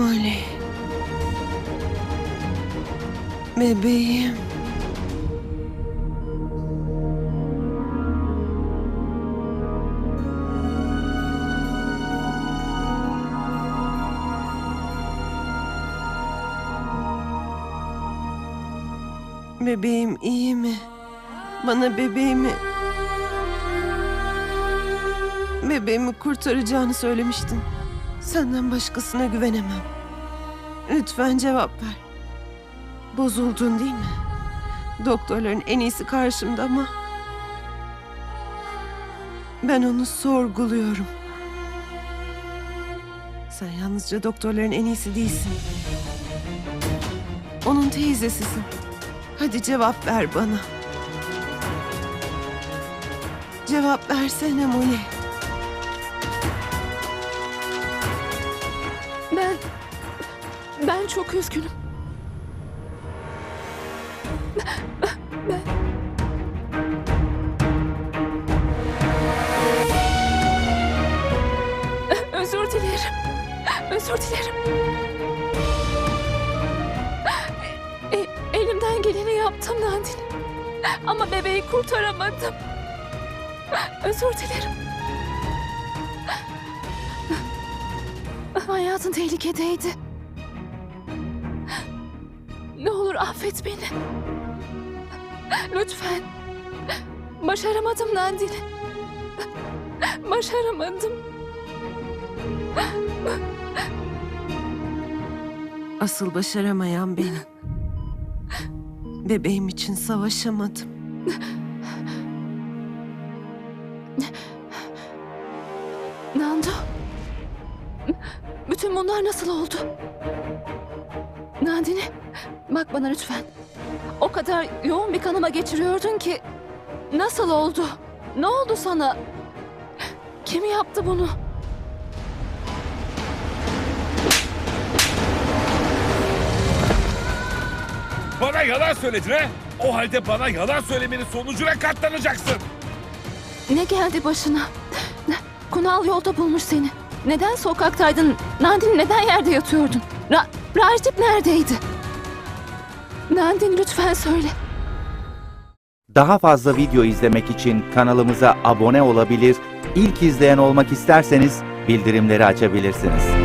Molly. Bebeğim. Bebeğim iyi mi? Bana bebeğimi... Bebeğimi kurtaracağını söylemiştin. Senden başkasına güvenemem. Lütfen cevap ver. Bozuldun değil mi? Doktorların en iyisi karşımda ama... Ben onu sorguluyorum. Sen yalnızca doktorların en iyisi değilsin. Onun teyzesisin. Hadi cevap ver bana. Cevap versene Molly. Ben... Ben çok üzgünüm. Ben... Özür dilerim. Özür dilerim. E- elimden geleni yaptım Nandini. Ama bebeği kurtaramadım. Özür dilerim. Hayatın tehlikedeydi. Ne olur affet beni. Lütfen. Başaramadım Nandini. Başaramadım. Asıl başaramayan benim. Bebeğim için savaşamadım. Bütün bunlar nasıl oldu? Nandini, bak bana lütfen. O kadar yoğun bir kanama geçiriyordun ki... Nasıl oldu? Ne oldu sana? Kim yaptı bunu? Bana yalan söyledin ha? O halde bana yalan söylemenin sonucuna katlanacaksın. Ne geldi başına? Kunal yolda bulmuş seni. Neden sokaktaydın? Nandin neden yerde yatıyordun? Ra Rajip neredeydi? Nandin lütfen söyle. Daha fazla video izlemek için kanalımıza abone olabilir, ilk izleyen olmak isterseniz bildirimleri açabilirsiniz.